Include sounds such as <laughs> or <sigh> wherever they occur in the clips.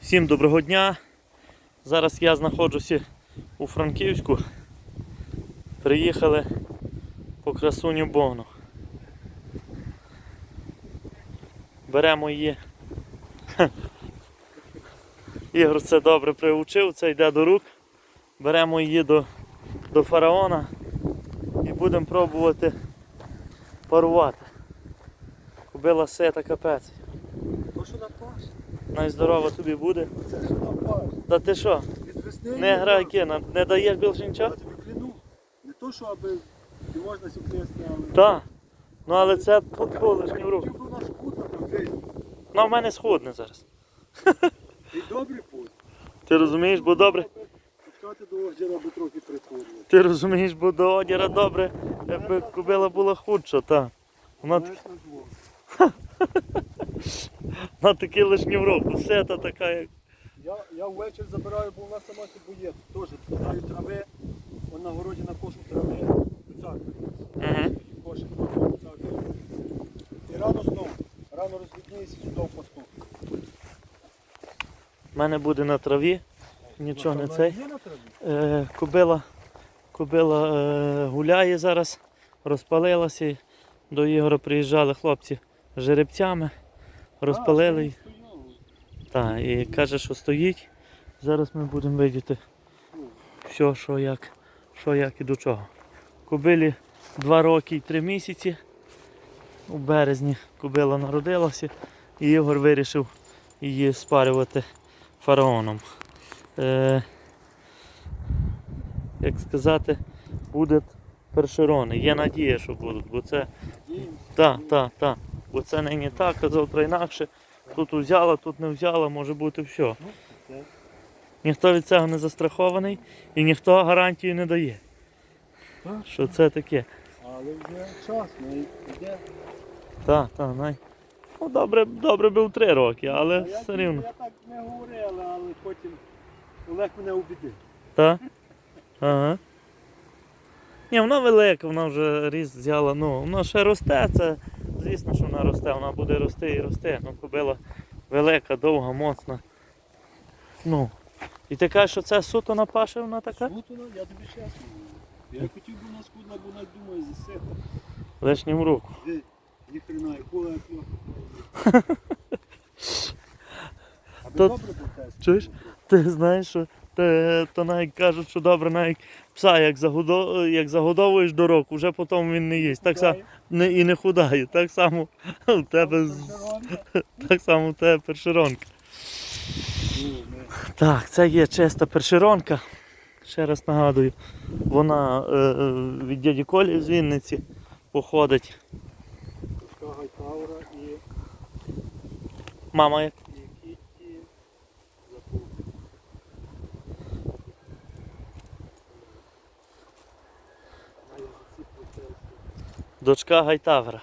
Всім доброго дня. Зараз я знаходжуся у Франківську. Приїхали по красуню Богну. Беремо її. <laughs> Ігор це добре приучив, це йде до рук. Беремо її до, до фараона і будемо пробувати парувати. Кубила сета капець. То що на паш? Найздорова тобі буде. Це? Та ти що? Від весни Не грай кина, не даєш більше Я нічого? тобі кляну. Не то, що аби не можна сюклести, але... Так. Ну але це по лишню руку. Чим у нас худо, то ти. Ну в мене сходне зараз. І добрий путь. Ти розумієш, бо добре. Пускати до озера би трохи приходили. Ти розумієш, бо до одіра добре, якби кобила була худша, так. Вона Знаєш, на двох. На таки лишню руку. Все та така як. Я, я ввечері забираю, бо у нас сама сибує. Теж даю трави, он на городі на кошу трави. Угу. Кошик. І рано знову. Рано розвідніється сюди в посту. У мене буде на траві. Нічого не цей. Є? Е, кобила кобила е, гуляє зараз, розпалилася. До Ігора приїжджали хлопці жеребцями, розпалили. Так, і каже, що стоїть. Зараз ми будемо видіти все, що як, що як і до чого. Кобилі 2 роки і 3 місяці. У березні кобила народилася і Ігор вирішив її спарювати фараоном. Е, як сказати, будуть першерони. Є надія, що будуть, бо це так, так, так. Бо це нині так, а завтра інакше. Тут взяла, тут не взяла, може бути все. Ну. Ніхто від цього не застрахований і ніхто гарантії не дає, що це таке. Але вже час, ну йде. Так, так, най. Ну, добре, добре був три роки, але А я, все рівно. я так не говорила, але потім Олег мене убідив. Так? Ага. Ні, вона велика, вона вже ріст взяла. Ну, вона ще росте, це звісно, що вона росте, вона буде рости і рости. Ну, кобила велика, довга, моцна. Ну. І ти кажеш, що це суто на паші вона така? Смутно, я тобі чесно. Я хотів би нас кудна, бо навіть думаю засити. Лишнім руку. Де, ніхрена, якого я <laughs> плохо. Аби То- добре чуєш? Ти знаєш, що те, то навіть кажуть, що добре, навіть пса, як, загодо, як загодовуєш до року, вже потім він не їсть. Так само не, і не худає. Так само у тебе, так само у тебе першеронка. Так, це є чиста першеронка. Ще раз нагадую, вона е, е, від дяді Колі з Вінниці походить. Мама як? і Кітті забув. А я заціпив тест. Дочка Гайтавра.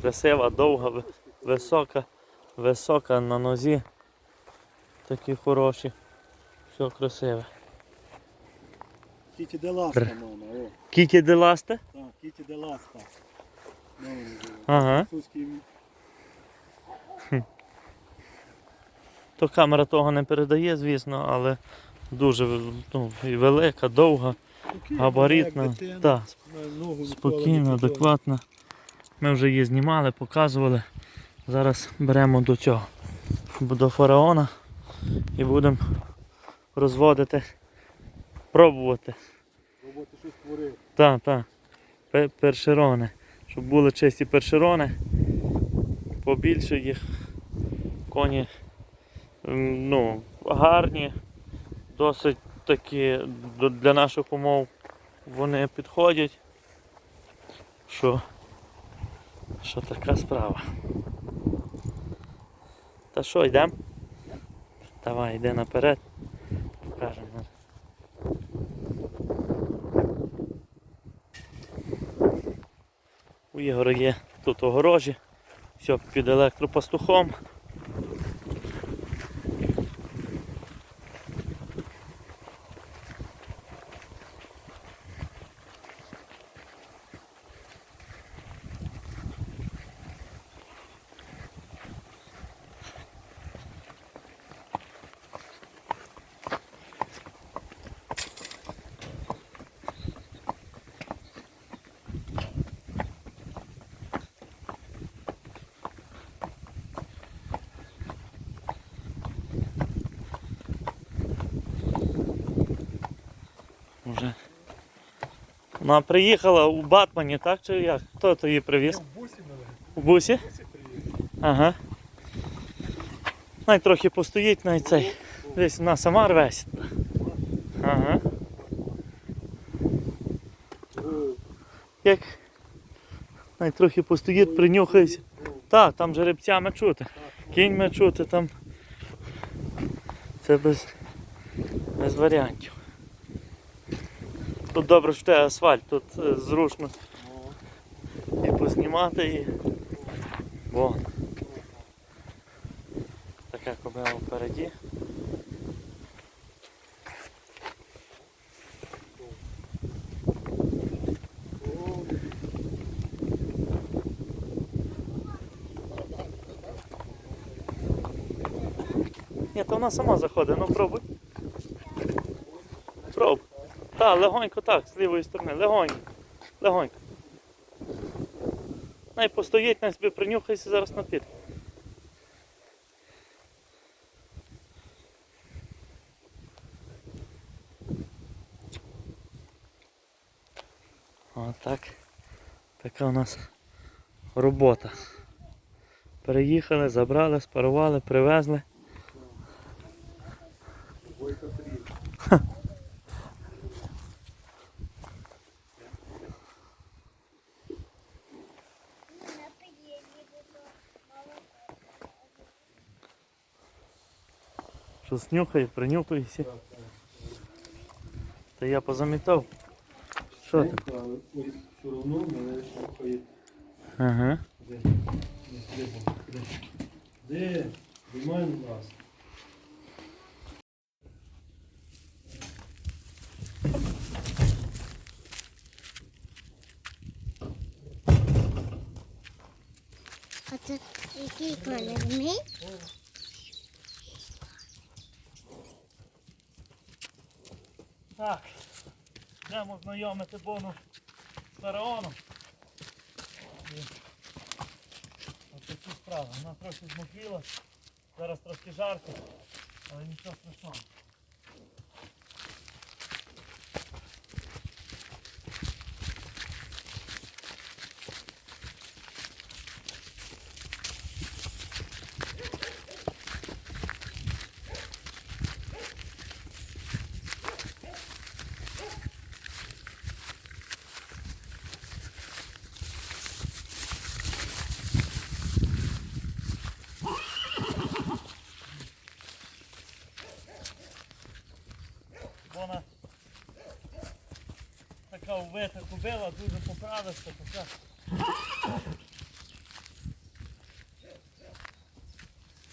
Красива, довга, висока, висока на нозі. Такі хороші. Все красиве. Кіті де ласка, мама, о. Кіті деласте? Так, Кіті де ласка. Ага. То камера того не передає, звісно, але дуже ну, і велика, довга, габаритна. ніколи спокійна, адекватна. Ми вже її знімали, показували. Зараз беремо до цього, до фараона і будемо розводити, пробувати. Роботи щось творив. Так, так. Першерони. Щоб були чисті першерони. Побільше їх. Коні ну, гарні, досить такі для наших умов вони підходять. Що, що така справа. Та що, йдемо? Давай, йди наперед. Покажемо. У Ігора є тут огорожі, все під електропастухом. Вона приїхала у Батмані, так чи як? Хто то її привіз? В бусі мене. У бусі? Бусі. Ага. Навіть трохи постоїть навіть цей. Десь вона сама рвеся. Ага. Як навіть трохи постоїть, принюхається. Так, там жеребцями чути. Кіньми чути там. Це без, без варіантів. Тут добре, що асфальт, тут е, зручно і познімати і. Вон. Така кобила впереді. Ні, то вона сама заходить, ну. Пробуй. Так, легонько так, з лівої сторони, легонько. Легонько. Най постоїть, най собі принюхайся зараз на під. Отак. Така у нас робота. Переїхали, забрали, спарували, привезли. Що снюхає, принюхається. Та я позамітав. Що ти? Але ось все одно мене слухає. Ага. Де? Де? Де? Де? Знімай нас. А це який колір? Мій? Так. Йдемо знайомити Бону з фараоном. Ось такі справи. Вона трохи змокріла. Зараз трошки жарко, але нічого страшного. Вона вбита кобила, дуже поправився, пока.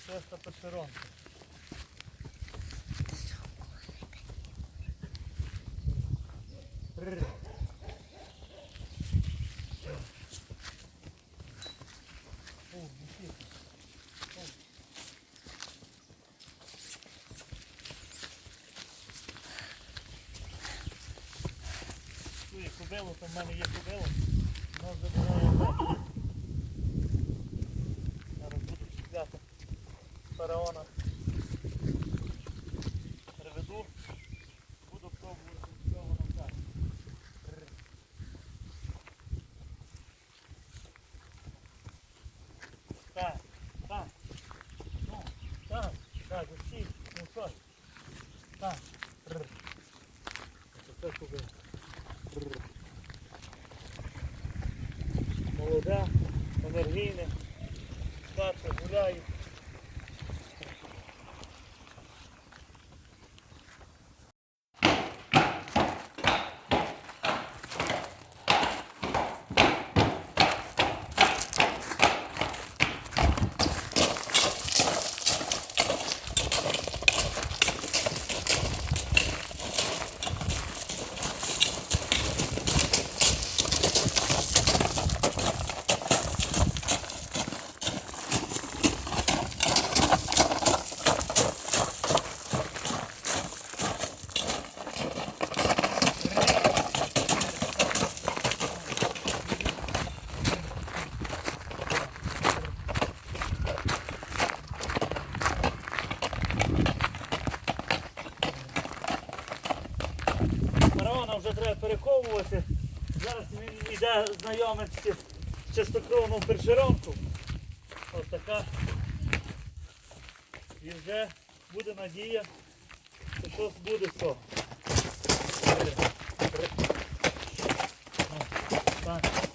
Шеста першеронка. Рр. Чує кобилу, то в мене є кобила. Вона забирає легко. Зараз буду чіпляти фараона. Приведу. Буду пробувати, воно так. Так, так. Ну, так, так, усі, ну що? Так. Кобила. Бррр. Молоде, енергійне, старше гуляє. Перековувати. Зараз він йде знайомитися з чистокровним першеронком. Ось така. І вже буде надія, що щось буде з того. Так.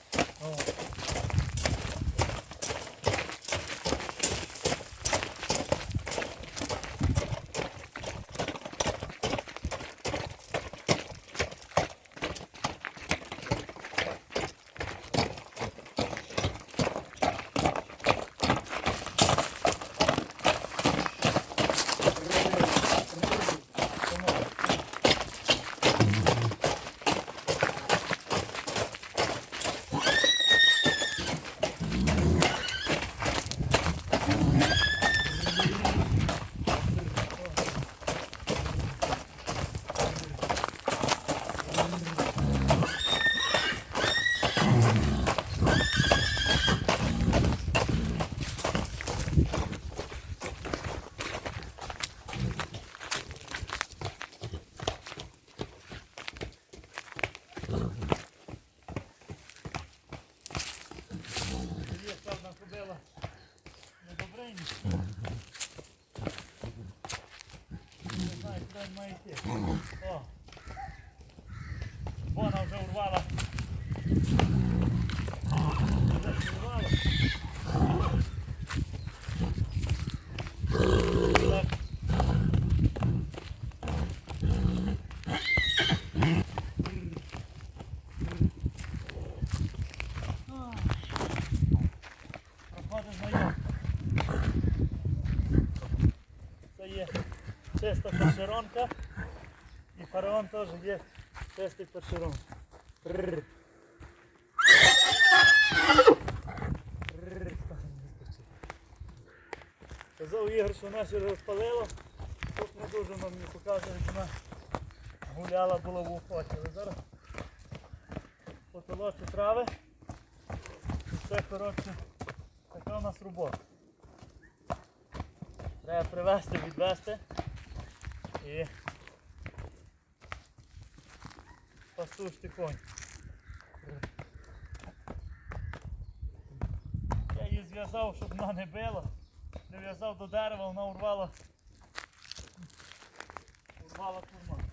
남아있대. Фараон теж є. Прррр. Прррр. Казав Ігор, що нас його розпалило. Тут не дуже нам не показує, як вона гуляла була в охоті. Але зараз потолочу трави. І це коротше така у нас робота. Треба привезти, відвезти і пастушти конь. Я її зв'язав, щоб вона не била. Прив'язав до дерева, вона урвала. Урвала курма.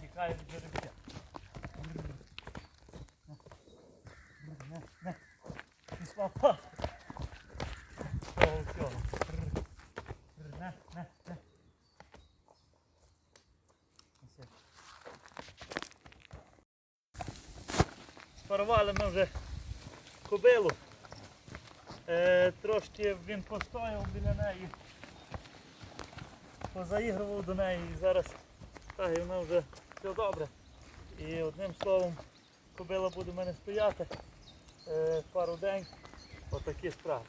Тікає від жеребця. Не, не. Пішла па. Того всього. Не, не, не. Ось. Спарували ми вже кобилу. Е, трошки він постояв біля неї. Позаігрував до неї і зараз так, і вона вже все добре. І одним словом, кобила буде в мене стояти е, пару день. Отакі справи.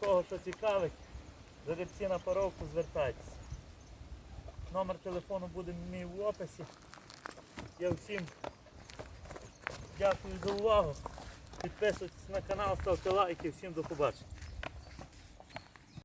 Кого що цікавить, жеребці на паровку звертайтеся. Номер телефону буде мій в описі. Я всім дякую за увагу. Підписуйтесь на канал, ставте лайки. Всім до побачення.